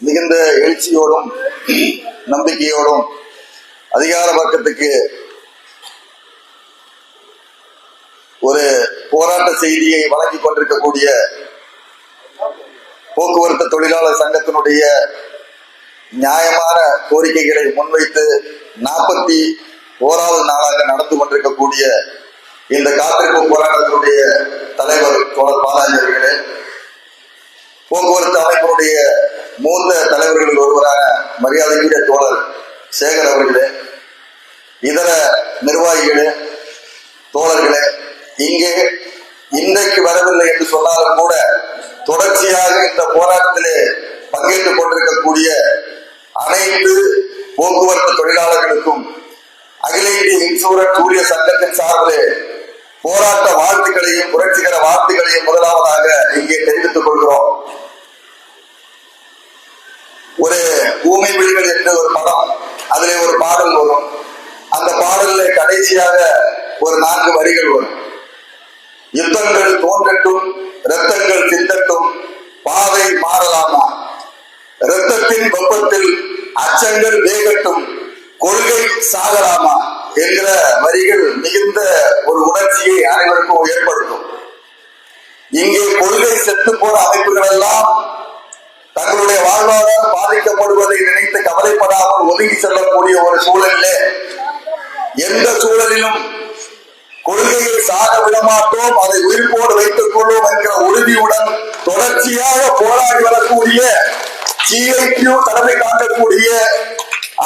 மிகுந்த எழுச்சியோடும் நம்பிக்கையோடும் அதிகார வர்க்கத்துக்கு ஒரு போராட்ட செய்தியை வழங்கி கொண்டிருக்கக்கூடிய போக்குவரத்து தொழிலாளர் சங்கத்தினுடைய நியாயமான கோரிக்கைகளை முன்வைத்து நாற்பத்தி ஓராவது நாளாக நடந்து கொண்டிருக்கக்கூடிய இந்த காத்திருப்பு போராட்டத்தினுடைய தலைவர் தோழர் பாலாஜி அவர்களே போக்குவரத்து அமைப்பினுடைய மூத்த தலைவர்களில் ஒருவரான மரியாதைக்குரிய தோழர் சேகர் அவர்களே இதர நிர்வாகிகளே தோழர்களே இங்கே இன்றைக்கு வரவில்லை என்று சொன்னாலும் கூட தொடர்ச்சியாக இந்த போராட்டத்திலே பங்கேற்றுக் கொண்டிருக்கக்கூடிய அனைத்து போக்குவரத்து தொழிலாளர்களுக்கும் அகில இந்திய இன்சூரன்ஸ் ஊழிய சங்கத்தின் சார்பிலே போராட்ட வாழ்த்துக்களையும் புரட்சிகர வாழ்த்துக்களையும் முதலாவதாக இங்கே தெரிவித்துக் கொள்கிறோம். ஒரு ஊமை விழிகள் என்ற ஒரு படம். அதுல ஒரு பாடல் வரும். அந்த பாடல்ல கடைசியாக ஒரு நான்கு வரிகள் வரும். யுத்தங்கள் தோன்றட்டும் இரத்தங்கள் சிந்தட்டும் பாதை மாறலாமா? இரத்தத்தின் வெப்பத்தில் அச்சங்கள் வேகட்டும் கொள்கை சாகலாமா? என்கிற வரிகள் மிகுந்த ஒரு உணர்ச்சியை அனைவருக்கும் ஏற்படுத்தும். இங்கே கொள்கை செத்து போற அமைப்புகள் எல்லாம் தங்களுடைய வாழ்வாதாரம் பாதிக்கப்படுவதை நினைத்து கவலைப்படாமல் ஒதுங்கி செல்லக்கூடிய ஒரு சூழலிலே எந்த சூழலிலும் கொள்கையை சாக விடமாட்டோம் அதை உயிர்ப்போடு வைத்துக் கொள்வோம் என்கிற உறுதியுடன் தொடர்ச்சியாக போராடி வரக்கூடிய சிஐடியு தலைமை காணக்கூடிய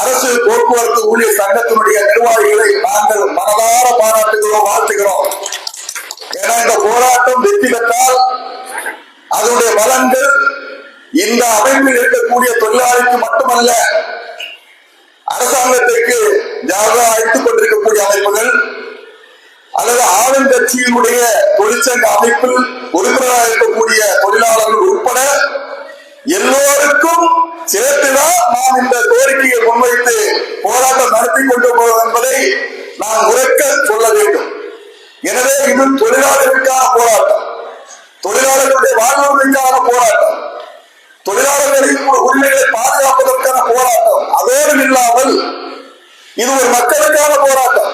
அரசு போக்குவரத்து ஊழியர் சங்கத்தினுடைய நிர்வாகிகளை நாங்கள் மனதார பாராட்டுகிறோம் வாழ்த்துகிறோம். ஏன்னா இந்த போராட்டம் வெற்றி பெற்றால் அதனுடைய பலன்கள் இந்த அமைப்பில் இருக்கக்கூடிய தொழிலாளிக்கு மட்டுமல்ல அரசாங்கத்திற்கு ஜாதகம் அழைத்துக் கொண்டிருக்கக்கூடிய அமைப்புகள் அல்லது ஆளுங்கட்சியினுடைய தொழிற்சங்க அமைப்பில் உறுப்பினராக இருக்கக்கூடிய தொழிலாளர்கள் உட்பட எல்லோருக்கும் சேர்த்துதான் நாம் இந்த கோரிக்கையை முன்வைத்து போராட்டம் நடத்தி கொண்டு போவோம் என்பதை நாம் உரைக்க சொல்ல வேண்டும். எனவே இது தொழிலாளர்களுக்கான போராட்டம். தொழிலாளர்களுடைய வாழ்வுக்கான போராட்டம். தொழிலாளர்களின் உரிமைகளை பாதுகாப்பதற்கான போராட்டம். அதோடு இல்லாமல் இது ஒரு மக்களுக்கான போராட்டம்.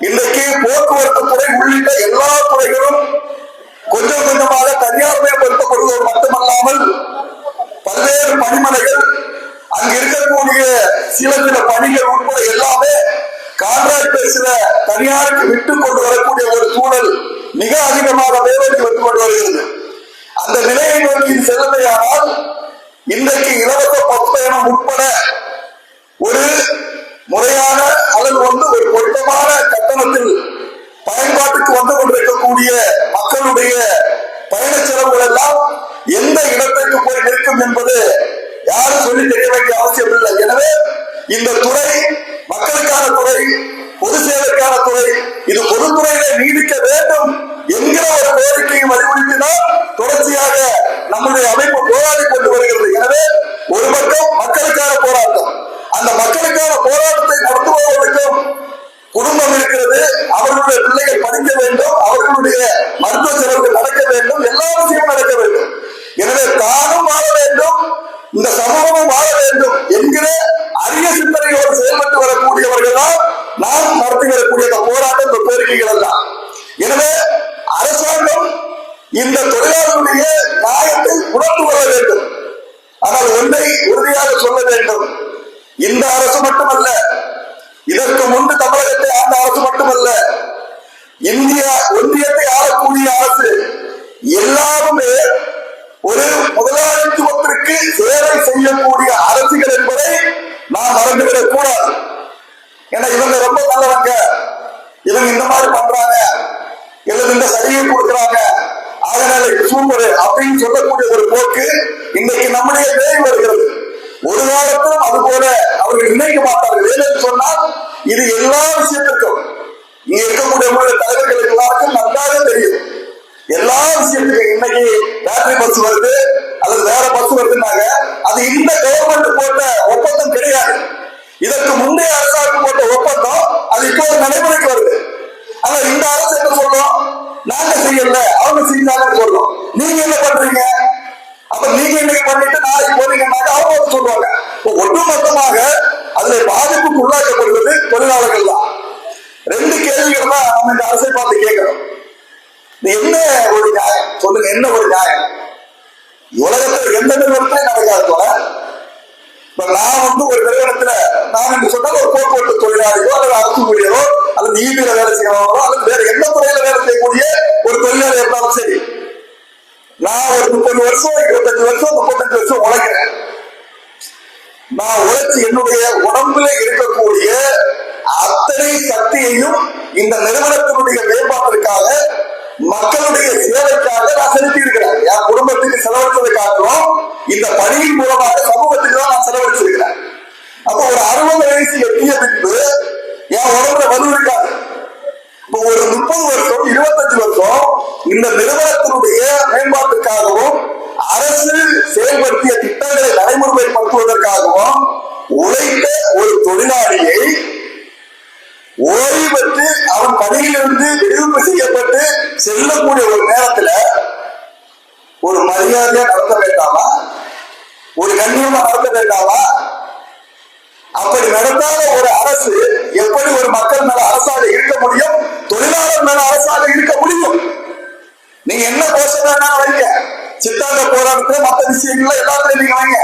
இன்றைக்கு போக்குவரத்து துறை உள்ளிட்ட எல்லா துறைகளும் கொஞ்சம் கொஞ்சமாக தனியார் தனியார்மயப்படுத்தப்படுவது மட்டுமல்லாமல் பல்வேறு பணிமனைகள் அங்க இருக்கக்கூடிய சில சில பணிகள் உட்பட எல்லாமே கான்ட்ராக்ட் பேசுற தனியாருக்கு விட்டு கொண்டு வரக்கூடிய ஒரு சூழல் மிக அதிகமாக வேலைக்கு வந்து கொண்டு வருகிறது. அந்த நிலையை நோக்கி இது செல்லுமையானால் இன்றைக்கு இலவச பஸ் பயணம் உட்பட ஒரு முறையான அல்லது வந்து ஒரு பொருத்தமான கட்டணத்தில் பயன்பாட்டுக்கு வந்து கொண்டிருக்கக்கூடிய மக்களுடைய பயண செலவுகள் எல்லாம் எந்த இடத்திற்கு போய் நிற்கும் என்பது யாரும் சொல்லி தெரிய வேண்டிய அவசியம் இல்லை. எனவே இந்த துறை மக்களுக்கான துறை பொது சேவைக்கான துறை இது பொதுத்துறையில நீடிக்க வேண்டும் என்கிற ஒரு கோரிக்கையை வலியுறுத்தினால் தொடர்ச்சியாக நம்முடைய அமைப்பு போராடி கொண்டு வருகிறது. எனவே ஒரு பக்கம் மக்களுக்கான போராட்டம். அந்த மக்களுக்கான போராட்டத்தை நடத்துபவர்களுக்கும் குடும்பம் இருக்கிறது. அவர்களுடைய பிள்ளைகள் படிக்க வேண்டும். அவர்களுடைய மருத்துவ செலவுகள் நடக்க வேண்டும். எல்லா விஷயமும் நடக்க வேண்டும். எனவே தானும் வாழ வேண்டும். இந்த சமூகமும் வாழ வேண்டும் என்கிற அரிய சிந்தனையோடு செயல்பட்டு வரக்கூடியவர்கள் தான் நாம் நடத்தி வரக்கூடிய இந்த போராட்டம் இந்த கோரிக்கைகள் எல்லாம். எனவே அரசாங்கம் இந்த தொழிலாளர்களுடைய நியாயத்தை உணர்ந்து வர வேண்டும். ஆனால் ஒன்றை உறுதியாக சொல்ல வேண்டும். இந்த அரசு மட்டுமல்ல இதற்கு முன்பு தமிழகத்தை ஆண்ட அரசு மட்டுமல்ல இந்தியா ஒன்றியத்தை ஆளக்கூடிய அரசு எல்லாருமே ஒரு முதலாளித்துவத்திற்கு சேவை செய்யக்கூடிய அரசுகள் என்பதை நாம் மறந்துவிடக் கூடாது ஏன்னா இவங்க ரொம்ப நல்லவங்க. இவங்க இந்த மாதிரி பண்றாங்க. இல்லது இந்த சலுகை கொடுக்குறாங்க. அதனால சூப்பர் அப்படின்னு சொல்லக்கூடிய ஒரு போக்கு இன்னைக்கு நம்முடைய தேவை வருகிறது. ஒரு காலத்திலும் அது போல அவர்கள் நினைக்க மாட்டார்கள். ஏன்னு சொன்னால் இது எல்லா விஷயத்திற்கும். இங்க இருக்கக்கூடிய உங்களுடைய தலைவர்கள் எல்லாருக்கும் நன்றாக தெரியும். எல்லா விஷயத்துக்கும் இன்னைக்கு பேட்டரி பஸ் வருது அல்லது வேற பஸ் வருதுன்னாங்க. அது இந்த கவர்மெண்ட் போட்ட ஒப்பந்தம் கிடையாது. இதற்கு முந்தைய அரசாங்கம் போட்ட ஒப்பந்தம் அது இப்போ நடைமுறைக்கு வருது. ஆனா இந்த அரசு என்ன சொல்றோம்? நாங்க செய்யல அவங்க செஞ்சாங்கன்னு சொல்றோம். நீங்க என்ன பண்றீங்க? அப்ப நீங்க இன்னைக்கு பண்ணிட்டு நாளைக்கு போறீங்கன்னாக்க அவங்க சொல்லுவாங்க. ஒட்டுமொத்தமாக அதுல பாதிப்புக்கு உள்ளாக்கப்படுவது தொழிலாளர்கள் தான். ரெண்டு கேள்விகள் தான் நம்ம இந்த அரசை பார்த்து கேட்கிறோம் என்ன ஒரு நியாயம்? சொல்லுங்க என்ன ஒரு நியாயம்? உலகத்தில் எந்த நிறுவனத்திலையும் நடக்காத போல. இப்ப நான் வந்து ஒரு நிறுவனத்துல நான் என்று சொன்னால் ஒரு போக்குவரத்து தொழிலாளியோ அல்லது அரசு ஊழியரோ அல்லது ஈபியில வேலை செய்யறவங்களோ அல்லது வேற எந்த துறையில வேலை செய்யக்கூடிய ஒரு தொழிலாளி இருந்தாலும் சரி. நான் ஒரு முப்பது வருஷம் இருபத்தஞ்சு வருஷம் முப்பத்தஞ்சு வருஷம் உழைக்கிறேன். நான் உழைச்சு என்னுடைய உடம்புல இருக்கக்கூடிய அத்தனை சக்தியையும் இந்த நிறுவனத்தினுடைய மேம்பாட்டிற்காக மக்களுடைய சேவைக்காக நான் செலுத்தி இருக்கிறேன் என் குடும்பத்துக்கு செலவழித்ததுக்காகவும் இந்த பணியின் மூலமாக சமூகத்துக்கு தான் நான் செலவழிச்சிருக்கிறேன். அப்போ ஒரு அறுபது வயசு எட்டிய பின்பு என் உடம்புல வலு இருக்காது இப்போ ஒரு முப்பது வருஷம் இருபத்தஞ்சு வருஷம் இந்த நிறுவனத்தினுடைய மேம்பாட்டுக்காகவும் அரசு செயல்படுத்திய திட்டங்களை நடைமுறைப்படுத்துவதற்காகவும் உழைத்த ஒரு தொழிலாளியை ஓய்வு பெற்று அவன் பணியிலிருந்து இருக்கக்கூடிய ஒரு நேரத்துல ஒரு மரியாதையா நடத்த வேண்டாமா? ஒரு கண்ணியமா நடத்த வேண்டாமா? அப்படி நடத்தாத ஒரு அரசு எப்படி ஒரு மக்கள் மேல அரசாக இருக்க முடியும்? தொழிலாளர் மேல அரசாக இருக்க முடியும்? நீங்க என்ன கோஷம் வேணா வைங்க. சித்தாந்த போராட்டத்துல மற்ற விஷயங்கள்ல எல்லாத்துலயும் நீங்க வைங்க.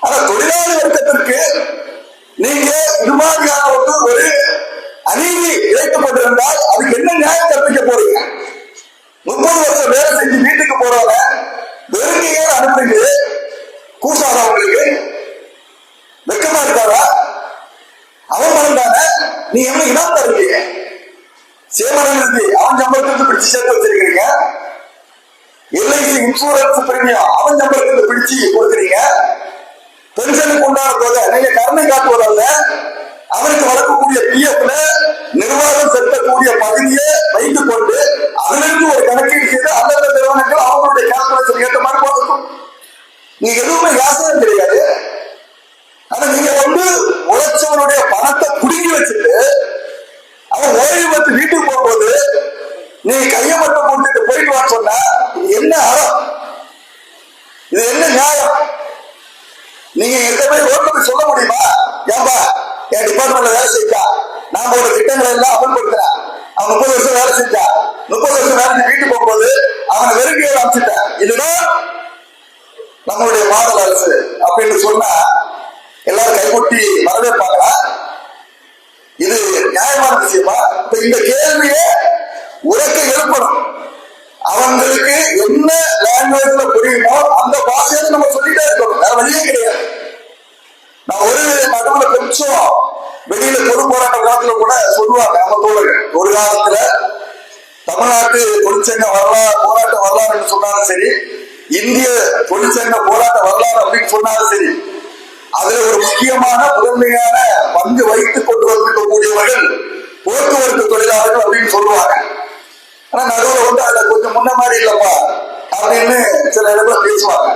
ஆனா தொழிலாளி வர்க்கத்திற்கு நீங்க இது மாதிரியான ஒரு அநீதி இழைக்கப்பட்டிருந்தால் அதுக்கு என்ன நியாயம் கற்பிக்க போறீங்க? முப்பது வருஷம் வேலை செஞ்சு வீட்டுக்கு போறவங்க வெறுமையே அனுப்புறீங்க கூசாதா அவங்களுக்கு. வெக்கமா இருக்காதா? அவன் தானே நீ என்ன இனம் தருவீங்க சேமனம் இருந்து அவன் சம்பளத்துக்கு பிடிச்சு சேர்த்து வச்சிருக்கீங்க எல்ஐசி இன்சூரன்ஸ் பிரீமியம் அவன் சம்பளத்துக்கு பிடிச்சு கொடுக்குறீங்க. பென்ஷனுக்கு உண்டான தொகை. நீங்க கருணை காட்டுவதல்ல. அவனுக்கு வழங்கக்கூடிய பிஎஃப்ல நிர்வாகம் செலுத்தக்கூடிய பகுதியை வைத்துக் கொண்டு அதிலிருந்து ஒரு கணக்கீடு செய்து அந்தந்த நிறுவனங்கள் அவங்களுடைய கால்குலேஷன் ஏற்ற மாதிரி பார்க்கும் நீங்க எதுவுமே யாசகம் கிடையாது. ஆனா நீங்க வந்து உழைச்சவனுடைய பணத்தை குடுங்கி வச்சுட்டு அவன் ஓய்வு பத்து வீட்டுக்கு போகும்போது நீ கையை மட்டும் கொண்டுட்டு போயிட்டு வா சொன்னா என்ன அறம்? இது என்ன நியாயம்? நீங்க எந்த போய் ஓட்டு சொல்ல முடியுமா? ஏன்பா? என் டிபார்ட்மெண்ட்ல வேலை செஞ்சா நாம ஒரு திட்டங்களை எல்லாம் அமல்படுத்தினா அவன் முப்பது வருஷம் வேலை செஞ்சா முப்பது வருஷம் வேலை வீட்டுக்கு போகும்போது அவனை வெறுங்கையில் அமைச்சிட்டான் இதுதான் நம்மளுடைய மாடல் அரசு அப்படின்னு சொன்னா எல்லாரும் கைகொட்டி வரவேற்பாங்களா இது நியாயமான விஷயமா? இப்ப இந்த கேள்வியை உறக்க எழுப்பணும். அவங்களுக்கு என்ன லாங்குவேஜ்ல புரியுமோ சொல்லுவாங்க நம்ம தோழர்கள் ஒரு காலத்துல தமிழ்நாட்டு தொழிற்சங்க வரலாறு போராட்ட வரலாறுன்னு சொன்னாலும் சரி இந்திய தொழிற்சங்க போராட்ட வரலாறு அப்படின்னு சொன்னாலும் சரி அதுல ஒரு முக்கியமான முதன்மையான பங்கு வைத்துக் கொண்டு வந்திருக்கக்கூடியவர்கள் போக்குவரத்து தொழிலாளர்கள் அப்படின்னு சொல்லுவாங்க. ஆனா நடுவுல வந்து அதுல கொஞ்சம் முன்ன மாதிரி இல்லப்பா அப்படின்னு சில இடத்துல பேசுவாங்க.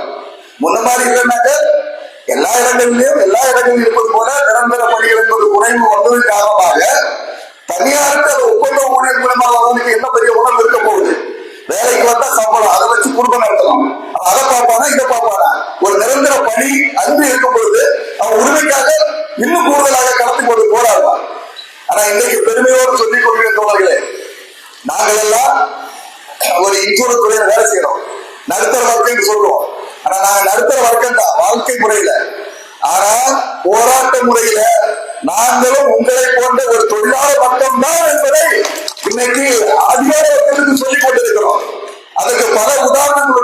முன்ன மாதிரி இல்லைன்னாக்க எல்லா இடங்களிலும் எல்லா இடங்களிலும் இருப்பது போல நிரந்தர பணிகள் என்பது குறைவு வந்தது காரணமாக தனியாருக்கு அது ஒப்பந்த ஊழியர் மூலமாக அவனுக்கு என்ன பெரிய உணர்வு இருக்க போகுது? வேலைக்கு வந்தா சம்பளம் அதை வச்சு குடும்பம் நடத்தலாம் அதை பார்ப்பானா இதை பார்ப்பானா ஒரு நிரந்தர பணி அன்பு இருக்கும் பொழுது அவன் உரிமைக்காக இன்னும் கூடுதலாக கடத்தி கொண்டு போராடுவான் ஆனா இன்னைக்கு பெருமையோடு சொல்லிக் கொள்கிற தோழர்களே நாங்கள் எல்லாம் ஒரு இன்சூரன்ஸ் துறையில வேலை செய்யறோம். நடுத்தர வர்க்கம் சொல்றோம் ஆனா நாங்க நடுத்தர வர்க்கம் தான் வாழ்க்கை முறையில. ஆனா போராட்ட முறையில நாங்களும் உங்களை போன்ற ஒரு தொழிலாளர் வர்க்கம் தான் என்பதை இன்னைக்கு அதிகார வர்க்கத்துக்கு சொல்லிக் கொண்டிருக்கிறோம். அதற்கு பல உதாரணங்கள்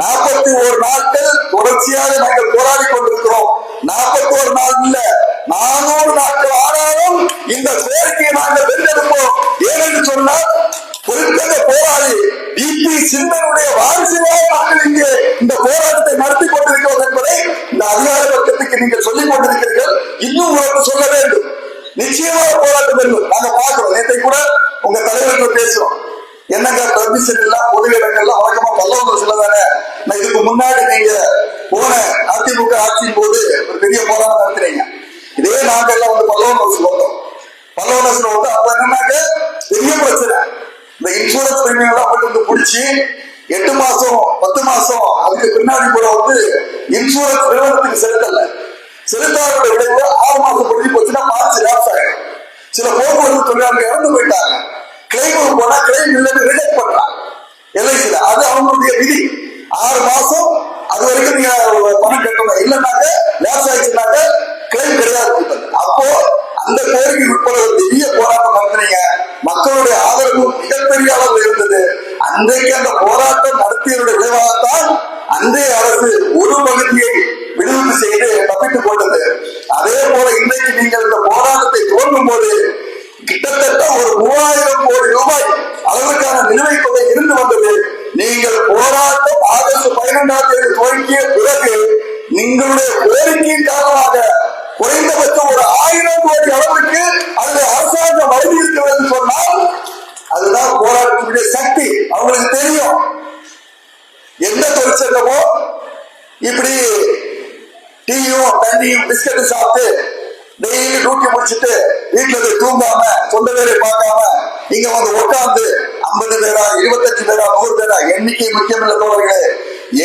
நாற்பத்தி ஒரு நாட்கள் தொடர்ச்சியாக நாங்கள் போராடி கொண்டிருக்கிறோம். நாற்பத்தி ஒரு நாள் இல்ல நானூறு நாட்கள் ஆனாலும் இந்த கோரிக்கையை நாங்கள் வென்றெடுப்போம். ஏனென்று சொன்னால் குறிப்பிட்ட போராளி டிபி சிந்தனுடைய வாரிசுகளாக நாங்கள் இங்கே இந்த போராட்டத்தை நடத்தி கொண்டிருக்கிறோம் என்பதை இந்த அதிகார பக்கத்துக்கு நீங்கள் சொல்லிக் கொண்டிருக்கிறீர்கள். இன்னும் உங்களுக்கு சொல்ல வேண்டும். நிச்சயமாக போராட்டம் வேண்டும். நாங்க பார்க்கிறோம். நேற்றை கூட உங்க தலைவர்கள் பேசுறோம். என்னங்க பர்மிஷன் இல்ல பொது இடங்கள்ல வழக்கமா பல்லவங்க சொல்லதானே? நான் இதுக்கு முன்னாடி நீங்க போன அதிமுக ஆட்சியின் போது ஒரு பெரிய போராட்டம் நடத்துறீங்க இதே நாங்க வந்து பல்லவன் ஹவுஸ் வந்தோம் பல்லவன் ஹவுஸ்ல வந்து அப்ப என்னன்னாக்க பெரிய பிரச்சனை. இந்த இன்சூரன்ஸ் பிரீமியம் எல்லாம் கொண்டு வந்து பிடிச்சி எட்டு மாசம் பத்து மாசம் அதுக்கு பின்னாடி கூட வந்து இன்சூரன்ஸ் நிறுவனத்துக்கு செலுத்தல. செலுத்தாத விளைவு ஆறு மாசம் முடிஞ்சு போச்சுன்னா மார்ச் லாப்ஸ் ஆகும் சில போக்குவரத்து தொழிலாளர்கள் இறந்து போயிட்டாங்க. கிளைம் போனா கிளைம் இல்லைன்னு ரிஜெக்ட் பண்றாங்க எல்ஐசியில அது அவங்களுடைய விதி. ஆறு மாசம் அது வரைக்கும் நீங்க பணம் கட்டணும் இல்லைனாக்க லேஸ் ஆயிடுச்சுனாக்க கிளைம் கிடையாது. அப்போ அந்த கோரிக்கை உட்பட ஒரு பெரிய போராட்டம் நடத்தினீங்க. மக்களுடைய ஆதரவு மிகப்பெரிய அளவில் இருந்தது. அன்றைக்கு அந்த போராட்டம் நடத்தியவருடைய விளைவாகத்தான் அன்றைய அரசு ஒரு பகுதியை விடுவிப்பு செய்து தப்பித்துக் கொண்டது அதே போல இன்றைக்கு நீங்கள் இந்த போராட்டத்தை தோன்றும் போது கிட்டத்தட்ட ஒரு மூவாயிரம் கோடி ரூபாய் அளவுக்கான நிலுவைத் தொகை இருந்து வந்தது. நீங்கள் போராட்டம் ஆகஸ்ட் பதினெண்டாம் தேதி துவங்கிய பிறகு நீங்களுடைய கோரிக்கையின் காரணமாக குறைந்தபட்சம் ஒரு ஆயிரம் கோடி அளவுக்கு அதில் அரசாங்கம் வழங்கி இருக்கிறது சொன்னால் அதுதான் போராட்டத்தினுடைய சக்தி. அவங்களுக்கு தெரியும். எந்த தொழிற்சங்கமோ இப்படி டீயும் தண்ணியும் பிஸ்கட்டும் சாப்பிட்டு டெய்லி டியூட்டி முடிச்சுட்டு வீட்டுல போய் தூங்காம சொந்த வேலை பார்க்காம இங்க வந்து உட்கார்ந்து ஐம்பது பேரா இருபத்தஞ்சு பேரா நூறு பேரா எண்ணிக்கை முக்கியம் இல்லை தோழர்களே.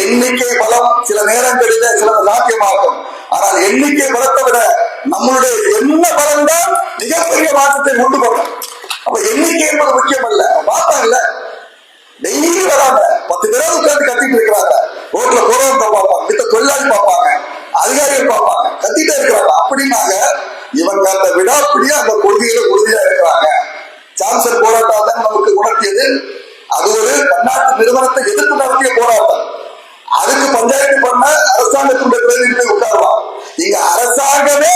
எண்ணிக்கை பலம் சில நேரங்களிலே சில சாத்தியமாகும். ஆனால் எண்ணிக்கை பலத்தை விட நம்மளுடைய என்ன பலம் தான் மிகப்பெரிய மாற்றத்தை கொண்டு வரும். அப்ப எண்ணிக்கை என்பது முக்கியம் அல்ல. பார்த்தாங்கல்ல டெய்லி வராங்க பத்து பேரா உட்கார்ந்து கத்திட்டு இருக்கிறாங்க. ரோட்ல போறவங்க பார்ப்பாங்க. மித்த தொழிலாளி பார்ப்பாங்க. அதிகாரிகள் பார்ப்பாங்க கத்திட்டே இருக்கிறாங்க. அப்படின்னாங்க இவங்க அந்த விடாப்பிடியா அந்த கொள்கையில உறுதியா இருக்கிறாங்க. சாம்சன் போராட்டம் தான் நமக்கு உணர்த்தியது. அது ஒரு பன்னாட்டு நிறுவனத்தை எதிர்த்து நடத்திய போராட்டம். அதுக்கு பஞ்சாயத்து பண்ண அரசாங்கத்துடைய பிரதிநிதிகள் உட்காருவான் இங்க அரசாங்கமே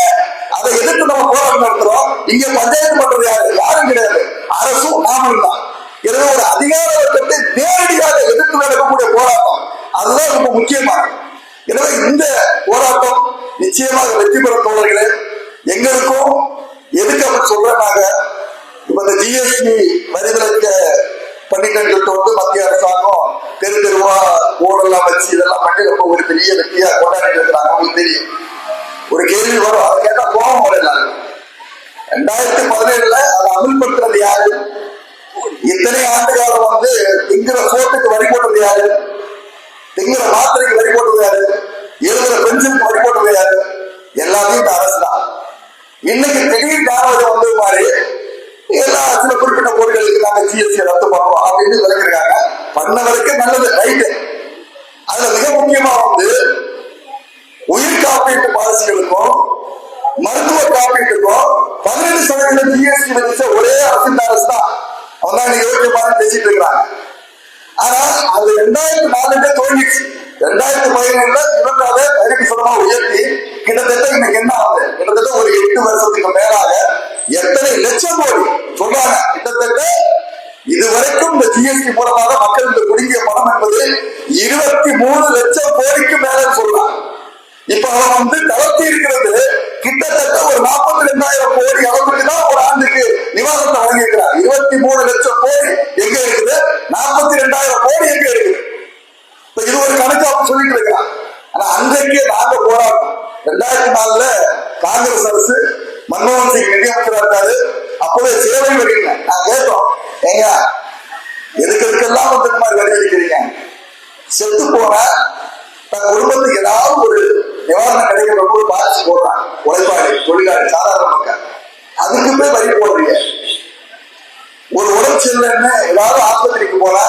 அதை எதிர்த்து நம்ம போராட்டம் நடத்துறோம். இங்க பஞ்சாயத்து பண்றது யாரு? யாரும் கிடையாது. அரசும் நாமும் தான். எனவே ஒரு அதிகார வர்க்கத்தை நேரடியாக எதிர்த்து நடக்கக்கூடிய போராட்டம். அதுதான் ரொம்ப முக்கியமானது. எனவே இந்த போராட்டம் நிச்சயமாக வெற்றி பெற தோழர்களே எங்களுக்கும் எதுக்கு அப்படி சொல்றாங்க இப்ப இந்த ஜிஎஸ்டி வரி விலக்க பண்ணிட்டேன்னு சொல்லிட்டு வந்து மத்திய அரசாங்கம் தெரு தெருவா ஓடெல்லாம் வச்சு இதெல்லாம் பண்ணி ரொம்ப ஒரு பெரிய வெற்றியா கொண்டாடிட்டு இருக்கிறாங்க. உங்களுக்கு தெரியும். ஒரு கேள்வி வரும். அதை கேட்டா கோபம் வரல ரெண்டாயிரத்தி பதினேழுல அதை அமல்படுத்துறது யாரு? இத்தனை ஆண்டு காலம் வந்து திங்கிற சோத்துக்கு வரி போட்டது யாரு? திங்கிற மாத்திரைக்கு வரி போட்டது யாரு? எழுதுற பென்ஷனுக்கு வரி போட்டது யாரு எல்லாத்தையும் இந்த அரசு தான். இன்னைக்கு திடீர் தாமதம் வந்து மாதிரி எல்லா சில குறிப்பிட்ட பொருட்களுக்கு நாங்க ஜிஎஸ்டி ரத்து பண்ணுவோம் அப்படின்னு விளக்கிருக்காங்க பண்ண வரைக்கும் நல்லது ரைட்டு அதுல மிக முக்கியமா வந்து உயிர் காப்பீட்டு பாலிசிகளுக்கும் மருத்துவ காப்பீட்டுக்கும் பதினெட்டு சதவீதம் ஜிஎஸ்டி வச்ச ஒரே அரசு அரசு தான். அவன் தான் யோசிக்க பேசிட்டு இருக்கிறாங்க. ஆனா அது ரெண்டாயிரத்தி நாலுல தோல்விச்சு ரெண்டாயிரத்தி பதினேழுல இவங்க அதை சதமா உயர்த்தி கிட்டத்தட்ட இன்னைக்கு என்ன ஆகுது? கிட்டத்தட்ட ஒரு எட்டு வருஷத்துக்கு மேலாக எத்தனை லட்சம் கோடி சொல்றாங்க. கிட்டத்தட்ட இதுவரைக்கும் இந்த ஜிஎஸ்டி மூலமாக மக்களுக்கு குடுங்கிய பணம் என்பது இருபத்தி மூணு லட்சம் கோடிக்கு மேல சொல்றாங்க. இப்ப அவன் வந்து தளர்த்தி இருக்கிறது கிட்டத்தட்ட ஒரு நாற்பத்தி ரெண்டாயிரம் கோடி அளவுக்கு தான் ஒரு ஆண்டுக்கு நிவாரணத்தை வழங்கியிருக்கிறார். இருபத்தி மூணு லட்சம் கோடி எங்க இருக்குது? நாற்பத்தி ரெண்டாயிரம் கோடி எங்க இருக்குது? இது ஒரு கணக்கு அவன் சொல்லிட்டு இருக்கிறான் ஆனா அன்றைக்கே நாங்க போராட்டம் ரெண்டாயிரத்தி நாலுல காங்கிரஸ் அரசு மன்மோகன் சிங் நிதியமைச்சரா இருக்காரு அப்பவே சேவை வரிங்க நான் கேட்டோம். ஏங்க எதுக்கு எதுக்கெல்லாம் வந்து இந்த மாதிரி வரி செத்து போன தன் குடும்பத்துக்கு ஏதாவது ஒரு நிவாரணம் கிடைக்கிற போது பாதிச்சு போடுறான் உழைப்பாளி தொழிலாளி சாதாரண மக்கள். அதுக்கு போய் வரி போடுறீங்க. ஒரு உடம்பு சரியில்லைன்னு ஏதாவது ஆஸ்பத்திரிக்கு போனா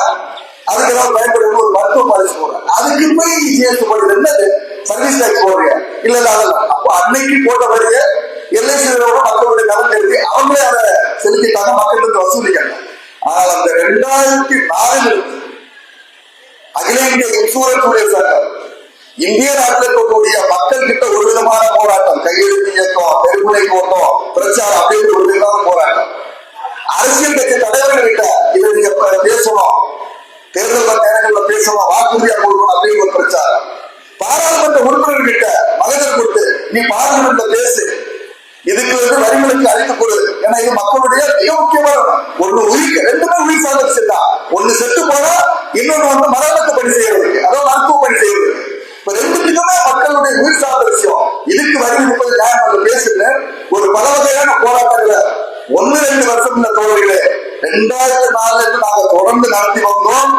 அதுக்கு ஏதாவது பயன்படுத்த ஒரு மருத்துவ பாலிசி போடுறேன் அதுக்கு போய் ஜிஎஸ்டி போடுறது என்னது சர்வீஸ் டேக்ஸ் போடுறீங்க. இல்ல இல்ல அதெல்லாம் அப்போ அன்னைக்கு போட்ட வரிய எல்ஐசி மக்களுடைய நலன் இருக்கு அவங்களே அதை செலுத்திட்டாங்க மக்களுக்கு வசூலிக்காங்க ஆனால் அந்த ரெண்டாயிரத்தி நாலில் இருந்து அகில இந்திய இன்சூரன்ஸ் உடைய சட்டம் இந்திய நாட்டில் இருக்கக்கூடிய மக்கள் கிட்ட ஒரு விதமான போராட்டம் கையெழுத்து இயக்கம் பெருமுறை கோட்டம் பிரச்சாரம் அப்படின்னு ஒரு விதமான போராட்டம். அரசியல் கட்சி தலைவர்கள் கிட்ட இதை நீங்க பேசணும். தேர்தல் நேரங்களில் பேசலாம் வாக்குறுதியா கொடுக்கணும் அப்படின்னு ஒரு பிரச்சாரம். பாராளுமன்ற உறுப்பினர் கிட்ட மகஜர் கொடுத்து நீ பார்லிமெண்ட்ல பேசு. இதுக்கு வந்து வரிகளுக்கு அழைத்து கொடு. ஏன்னா இது மக்களுடைய மிக முக்கியமான ஒண்ணு உயிர். ரெண்டுமே உயிர் சார்ந்த விஷயம் தான் ஒண்ணு செத்து போனா இன்னொன்னு வந்து மரணத்து பணி செய்யறதுக்கு அதாவது மருத்துவ பணி செய்யறதுக்கு இப்ப ரெண்டுத்துக்குமே மக்களுடைய உயிர் சார்ந்த விஷயம். இதுக்கு வரி விதிப்பது நியாயம். பேசுன்னு ஒரு பல வகையான போராட்டங்களை ஒன்னு ரெண்டு வருஷம் இந்த தோழர்களே இரண்டாயிரத்தி நாலுல இருந்து நாங்க தொடர்ந்து நடத்தி வந்தோம்.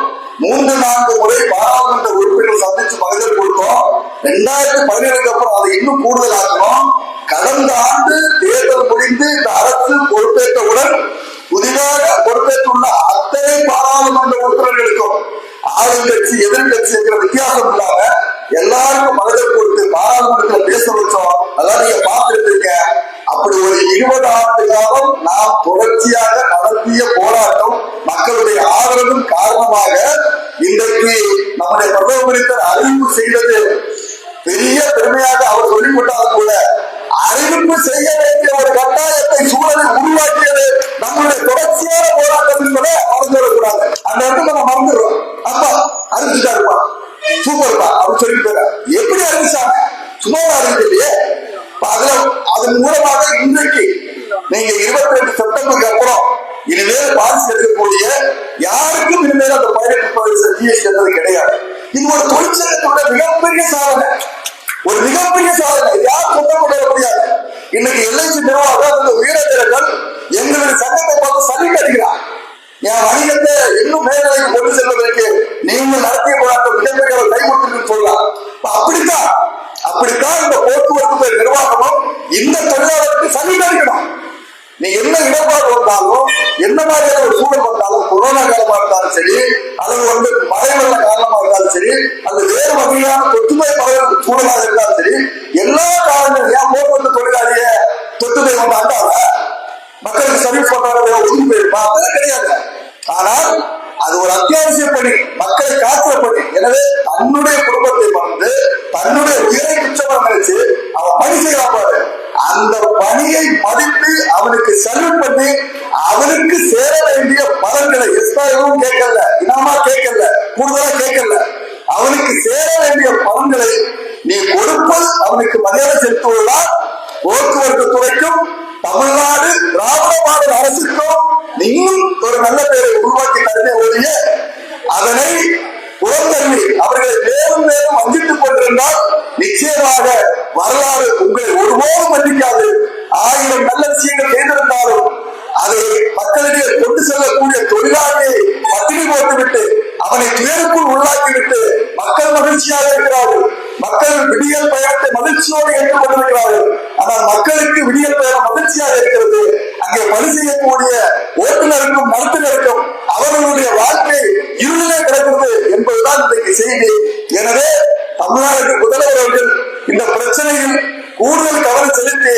மூன்று நான்கு முறை பாராளுமன்ற உறுப்பினர்கள் சந்திச்சு மனிதர் கொடுத்தோம். ரெண்டாயிரத்தி பதினேழுக்கு அப்புறம் அதை இன்னும் கூடுதலாக்கணும். கடந்த ஆண்டு தேர்தல் முடிந்து இந்த அரசு பொறுப்பேற்றவுடன் புதிதாக பொறுப்பேற்றுள்ள அத்தனை பாராளுமன்ற உறுப்பினர்களுக்கும் ஆளுங்கட்சி எதிர்கட்சி என்கிற வித்தியாசம் இல்லாம எல்லாருக்கும் மனிதர் கொடுத்து பாராளுமன்றத்தில் பேச வச்சோம். அதான் நீங்க பார்த்துருப்பீங்க அப்படி ஒரு இருபது ஆண்டு காலம் பெருமையாக கூட அறிவிப்பு செய்ய வேண்டிய ஒரு கட்டாயத்தை சூழலை உருவாக்கியது நம்முடைய தொடர்ச்சியான போராட்டம் என்பதை மறந்துவிடக்கூடாது. அந்த இடத்துல நம்ம மறந்துடுறோம். அப்பா அறிவிச்சுட்டாருப்பா. சூப்பர்ப்பா. அப்படின்னு சொல்லி போயிடா எப்படி அறிவிச்சாங்க? சும்மா அறிவிக்கலையே. அதுல அதன் மூலமாக இன்றைக்கு நீங்க இருபத்தி ரெண்டு செப்டம்பருக்கு அப்புறம் இனிமேல் பாலிசி எடுக்கக்கூடிய யாருக்கும் இனிமேல் அந்த பதினெட்டு பதினஞ்சு ஜிஎஸ்டி கிடையாது. இது ஒரு தொழிற்சங்கத்தோட மிகப்பெரிய சாதனை. ஒரு மிகப்பெரிய சாதனை. யார் சொந்தம் கொள்ள முடியாது இன்னைக்கு எல்ஐசி நிர்வாகம் அந்த உயரதிரர்கள் எங்களுடைய சங்கத்தை பார்த்து சல்லிட்டு அடிக்கிறான் என் வணிகத்தை இன்னும் மேல்நிலைக்கு கொண்டு செல்வதற்கு நீங்கள் நடத்திய போராட்டம் மிகப்பெரிய ஒரு கை சொல்லலாம். அப்படித்தான். அப்படித்தான் இந்த போக்குவரத்து நிர்வாகமும் இந்த தொழிலாளருக்கு சல்லிட்டு அடிக்கணும் நீ என்ன இடர்பாடு வந்தாலும் என்ன மாதிரியான ஒரு சூழல் வந்தாலும் கொரோனா காலமா இருந்தாலும் சரி அல்லது வந்து மழை வெள்ள காரணமா இருந்தாலும் சரி அல்லது வேறு வகையான தொற்றுநோய் பரவல் சூழலாக இருந்தாலும் சரி எல்லா காரணங்களும் ஏன் போக்குவரத்து தொழிலாளிய தொற்றுநோய் வந்தாங்க மக்களுக்கு சர்வீஸ் பண்றாங்க ஒதுங்கி போயிருப்பா? அதெல்லாம் கிடையாது. ஆனால் அது ஒரு அத்தியாவசிய பணி. மக்களை காக்கிற பணி. எனவே தன்னுடைய குடும்பத்தை மறந்து தன்னுடைய உயிரை குற்றமாக நினைச்சு அவன் பணி செய்யலாம் பாரு. அந்த பணியை மதித்து அவனுக்கு சல்யூட் பண்ணி அவனுக்கு சேர வேண்டிய பலன்களை எக்ஸ்ட்ரா எதுவும் கேட்கல. இனமா கேட்கல. கூடுதலா கேட்கல. அவனுக்கு சேர வேண்டிய பலன்களை நீ கொடுப்பது அவனுக்கு மரியாதை செலுத்துவதுதான் போக்குவரத்து துறைக்கும் தமிழ்நாடு திராவிட மாடல் அரசுக்கும் நீயும் ஒரு நல்ல பெயரை உருவாக்கி தருமே ஒழிய அதனை புறந்தள்ளி அவர்களை மேலும் மேலும் வஞ்சித்துக் கொண்டிருந்தால் நிச்சயமாக வரலாறு உங்களை ஒருபோதும் மன்னிக்காது. ஆயிரம் நல்ல விஷயங்கள் செய்திருந்தாலும் அதை மக்களிடையே கொண்டு செல்லக்கூடிய தொழிலாளியை பத்தினி போட்டுவிட்டு அவனை துயருக்குள் உள்ளாக்கிவிட்டு மக்கள் மகிழ்ச்சியாக இருக்கிறார்கள். மக்கள் விடியல் பயணத்தை மகிழ்ச்சியோடு ஏற்றுக்கொண்டிருக்கிறார்கள். ஆனால் மக்களுக்கு விடியல் பயணம் மகிழ்ச்சியாக இருக்கிறது. அங்கே பணி செய்யக்கூடிய ஓட்டுநருக்கும் நடத்துனருக்கும் அவர்களுடைய வாழ்க்கை இருளிலே கிடக்கிறது என்பதுதான் இன்றைக்கு செய்தி. எனவே தமிழ்நாடு முதல்வர் அவர்கள் இந்த பிரச்சனையில் கூடுதல் கவனம் செலுத்தி